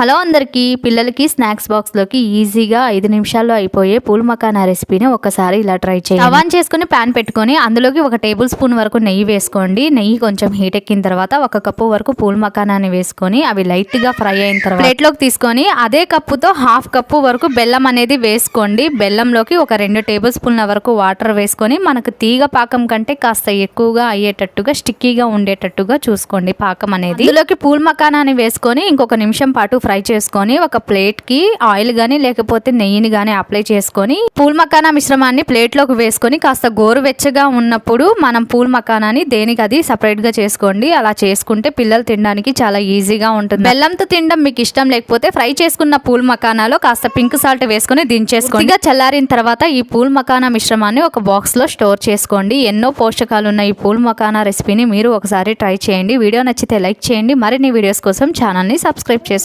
Hello అందరికీ పిల్లలకి snacks బాక్స్లోకి ఈజీగా ఐదు నిమిషాల్లో అయిపోయే పూల్ మకానా రెసిపీని ఒకసారి ఇలా ట్రై చేయండి. ఆన్ చేసుకుని ప్యాన్ పెట్టుకొని అందులోకి ఒక టేబుల్ స్పూన్ వరకు నెయ్యి వేసుకోండి. నెయ్యి కొంచెం హీట్ ఎక్కిన తర్వాత ఒక కప్పు వరకు పూల్ మకానాని వేసుకొని అవి లైట్గా ఫ్రై అయిన తర్వాత ప్లేట్లోకి తీసుకొని అదే కప్పుతో హాఫ్ కప్పు వరకు బెల్లం అనేది వేసుకోండి. బెల్లంలోకి ఒక రెండు టేబుల్ స్పూన్ల వరకు వాటర్ వేసుకొని మనకు తీగ పాకం కంటే కాస్త ఎక్కువగా అయ్యేటట్టుగా స్టిక్కీగా ఉండేటట్టుగా చూసుకోండి పాకం అనేది. ఇందులోకి పూల్ మకానాని వేసుకొని ఇంకొక నిమిషం పాటు ఫ్రై చేసుకొని ఒక ప్లేట్కి ఆయిల్ కానీ లేకపోతే నెయ్యిని కానీ అప్లై చేసుకొని పూల్ మకానా మిశ్రమాన్ని ప్లేట్లోకి వేసుకొని కాస్త గోరువెచ్చగా ఉన్నప్పుడు మనం పూల్ మకానాని దేనికి అది సపరేట్గా చేసుకోండి. అలా చేసుకుంటే పిల్లలు తినడానికి చాలా ఈజీగా ఉంటుంది. బెల్లంతో తినడం మీకు ఇష్టం లేకపోతే ఫ్రై చేసుకున్న పూల్ మకానాలో కాస్త పింక్ సాల్ట్ వేసుకొని దించేసుకోండి. ఇక చల్లారిన తర్వాత ఈ పూల్ మకానా మిశ్రమాన్ని ఒక బాక్స్లో స్టోర్ చేసుకోండి. ఎన్నో పోషకాలు ఉన్న ఈ పూల్ మకానా రెసిపీని మీరు ఒకసారి ట్రై చేయండి. వీడియో నచ్చితే లైక్ చేయండి. మరిన్ని వీడియోస్ కోసం ఛానల్ని సబ్స్క్రైబ్ చేసుకోండి.